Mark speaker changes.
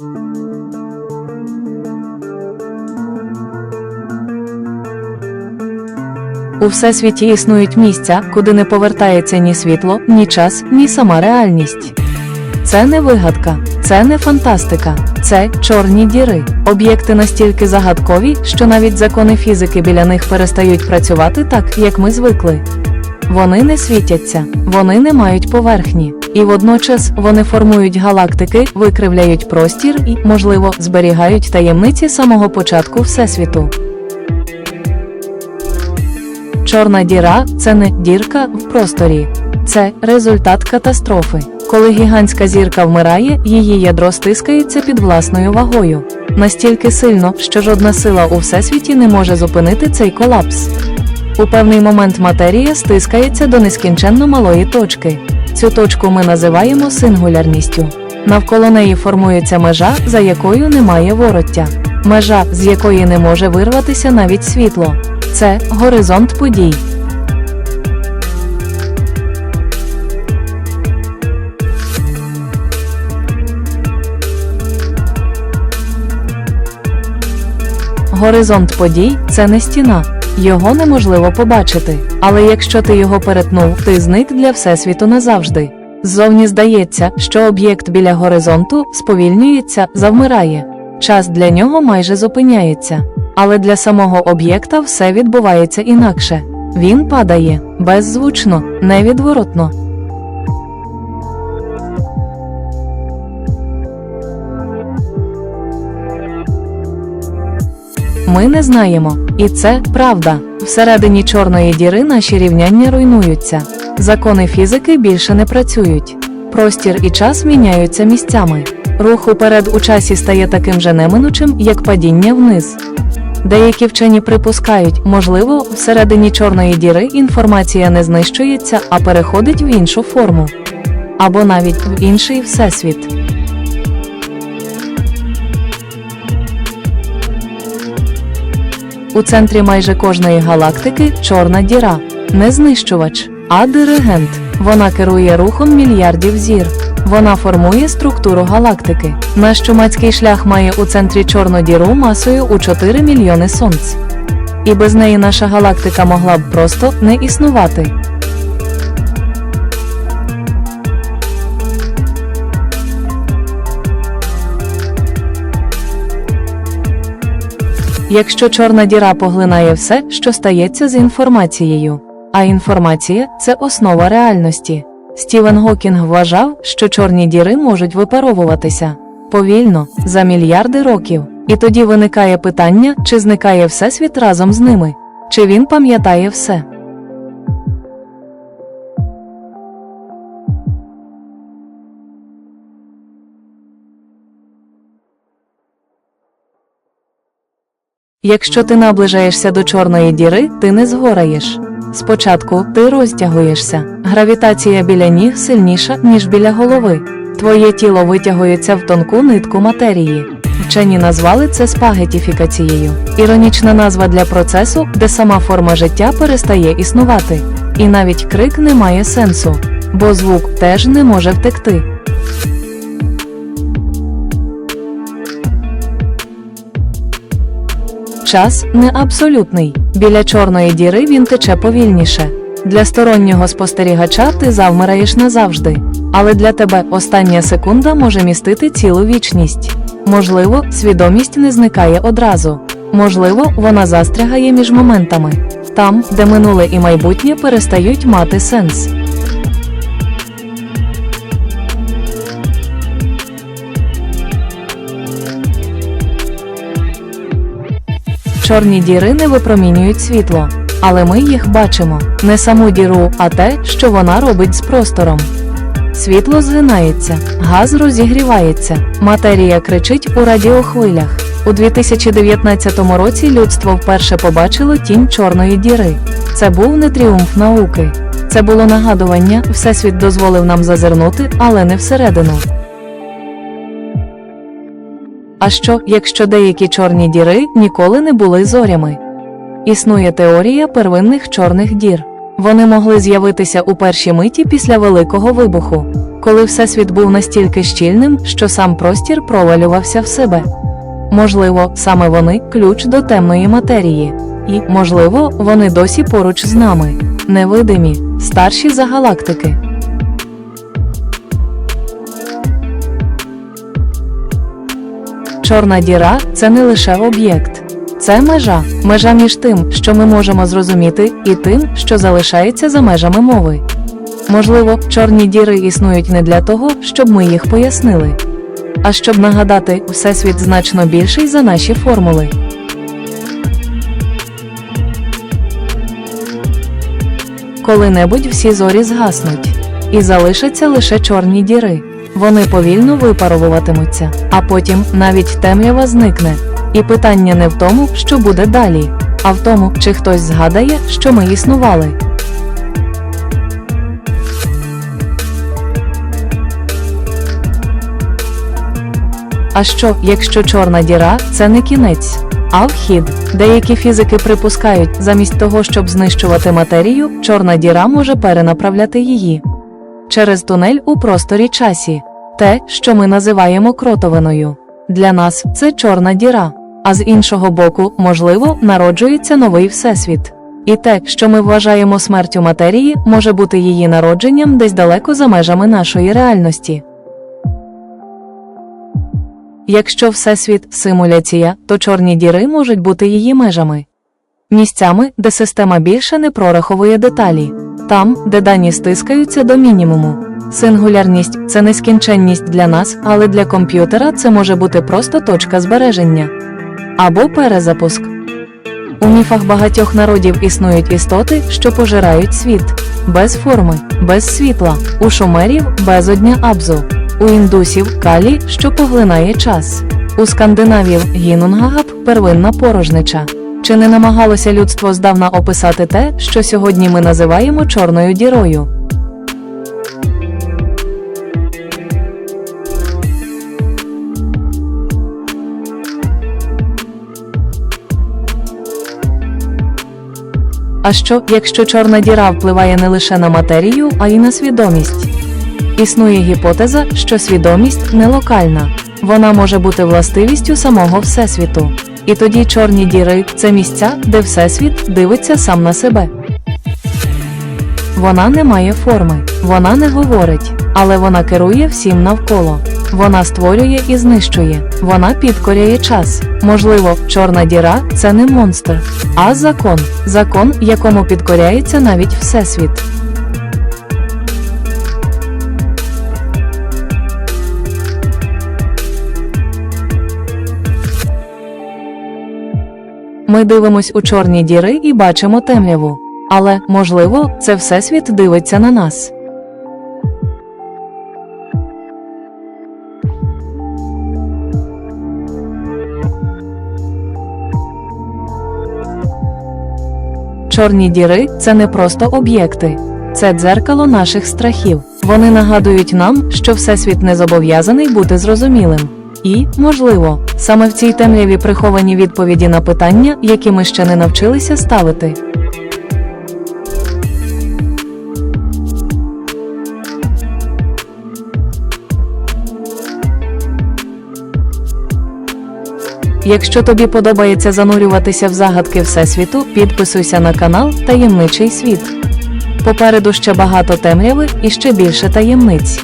Speaker 1: У всесвіті існують місця, куди не повертається ні світло, ні час, ні сама реальність. Це не вигадка, це не фантастика, це чорні діри. Об'єкти настільки загадкові, що навіть закони фізики біля них перестають працювати так, як ми звикли. Вони не світяться, вони не мають поверхні, і водночас вони формують галактики, викривляють простір і, можливо, зберігають таємниці самого початку Всесвіту. Чорна діра це не дірка в просторі, це результат катастрофи. Коли гігантська зірка вмирає, її ядро стискається під власною вагою настільки сильно, що жодна сила у всесвіті не може зупинити цей колапс. У певний момент матерія стискається до нескінченно малої точки. Цю точку ми називаємо сингулярністю. Навколо неї формується межа, за якою немає вороття, межа, з якої не може вирватися навіть світло. Це горизонт подій. Горизонт подій це не стіна. Його неможливо побачити. Але якщо ти його перетнув, ти зник для всесвіту назавжди. Ззовні здається, що об'єкт біля горизонту сповільнюється, завмирає. Час для нього майже зупиняється. Але для самого об'єкта все відбувається інакше. Він падає беззвучно, невідворотно. Ми не знаємо, і це правда. Всередині чорної діри наші рівняння руйнуються. Закони фізики більше не працюють. Простір і час міняються місцями. Рух уперед у часі стає таким же неминучим, як падіння вниз. Деякі вчені припускають, можливо, всередині чорної діри інформація не знищується, а переходить в іншу форму. Або навіть в інший всесвіт. У центрі майже кожної галактики чорна діра, не знищувач, а диригент. Вона керує рухом мільярдів зір. Вона формує структуру галактики. Наш чумацький шлях має у центрі чорну діру масою у 4 мільйони сонць. І без неї наша галактика могла б просто не існувати. Якщо чорна діра поглинає все, що стається з інформацією. А інформація це основа реальності. Стівен Гокінг вважав, що чорні діри можуть випаровуватися повільно за мільярди років. І тоді виникає питання, чи зникає всесвіт разом з ними, чи він пам'ятає все. Якщо ти наближаєшся до чорної діри, ти не згораєш. Спочатку ти розтягуєшся. Гравітація біля ніг сильніша, ніж біля голови. Твоє тіло витягується в тонку нитку матерії. Вчені назвали це спагетіфікацією. Іронічна назва для процесу, де сама форма життя перестає існувати. І навіть крик не має сенсу, бо звук теж не може втекти. Час не абсолютний. Біля чорної діри він тече повільніше. Для стороннього спостерігача ти завмираєш назавжди. Але для тебе остання секунда може містити цілу вічність. Можливо, свідомість не зникає одразу. Можливо, вона застрягає між моментами. Там, де минуле і майбутнє перестають мати сенс. Чорні діри не випромінюють світло, але ми їх бачимо не саму діру, а те, що вона робить з простором. Світло згинається, газ розігрівається, матерія кричить у радіохвилях. У 2019 році людство вперше побачило тінь чорної діри. Це був не тріумф науки. Це було нагадування, всесвіт дозволив нам зазирнути, але не всередину. А що, якщо деякі чорні діри ніколи не були зорями? Існує теорія первинних чорних дір. Вони могли з'явитися у першій миті після Великого вибуху, коли Всесвіт був настільки щільним, що сам простір провалювався в себе. Можливо, саме вони ключ до темної матерії, і, можливо, вони досі поруч з нами, невидимі, старші за галактики. Чорна діра це не лише об'єкт, це межа, межа між тим, що ми можемо зрозуміти, і тим, що залишається за межами мови. Можливо, чорні діри існують не для того, щоб ми їх пояснили, а щоб нагадати, всесвіт значно більший за наші формули. Коли-небудь всі зорі згаснуть, і залишаться лише чорні діри. Вони повільно випаровуватимуться, а потім навіть темрява зникне. І питання не в тому, що буде далі, а в тому, чи хтось згадає, що ми існували. А що, якщо чорна діра це не кінець, а вхід? Деякі фізики припускають, замість того, щоб знищувати матерію, чорна діра може перенаправляти її через тунель у просторі часі, те, що ми називаємо кротовиною. Для нас це чорна діра, а з іншого боку, можливо, народжується новий всесвіт. І те, що ми вважаємо смертю матерії, може бути її народженням десь далеко за межами нашої реальності. Якщо всесвіт симуляція, то чорні діри можуть бути її межами. Місцями, де система більше не прораховує деталі, там, де дані стискаються до мінімуму. Сингулярність це нескінченність для нас, але для комп'ютера це може бути просто точка збереження або перезапуск. У міфах багатьох народів існують істоти, що пожирають світ без форми, без світла, у шумерів безодня абзу, у індусів калі, що поглинає час, у скандинавів гінунгагап первинна порожнича. Чи не намагалося людство здавна описати те, що сьогодні ми називаємо чорною дірою? А що, якщо чорна діра впливає не лише на матерію, а й на свідомість? Існує гіпотеза, що свідомість не локальна, вона може бути властивістю самого Всесвіту. І тоді чорні діри це місця, де Всесвіт дивиться сам на себе. Вона не має форми, вона не говорить, але вона керує всім навколо. Вона створює і знищує, вона підкоряє час. Можливо, чорна діра це не монстр, а закон, закон, якому підкоряється навіть Всесвіт. Ми дивимось у чорні діри і бачимо темряву. Але, можливо, це Всесвіт дивиться на нас. Чорні діри це не просто об'єкти, це дзеркало наших страхів. Вони нагадують нам, що Всесвіт не зобов'язаний бути зрозумілим. І, можливо, саме в цій темряві приховані відповіді на питання, які ми ще не навчилися ставити. Якщо тобі подобається занурюватися в загадки Всесвіту, підписуйся на канал Таємничий світ. Попереду ще багато темряви і ще більше таємниць.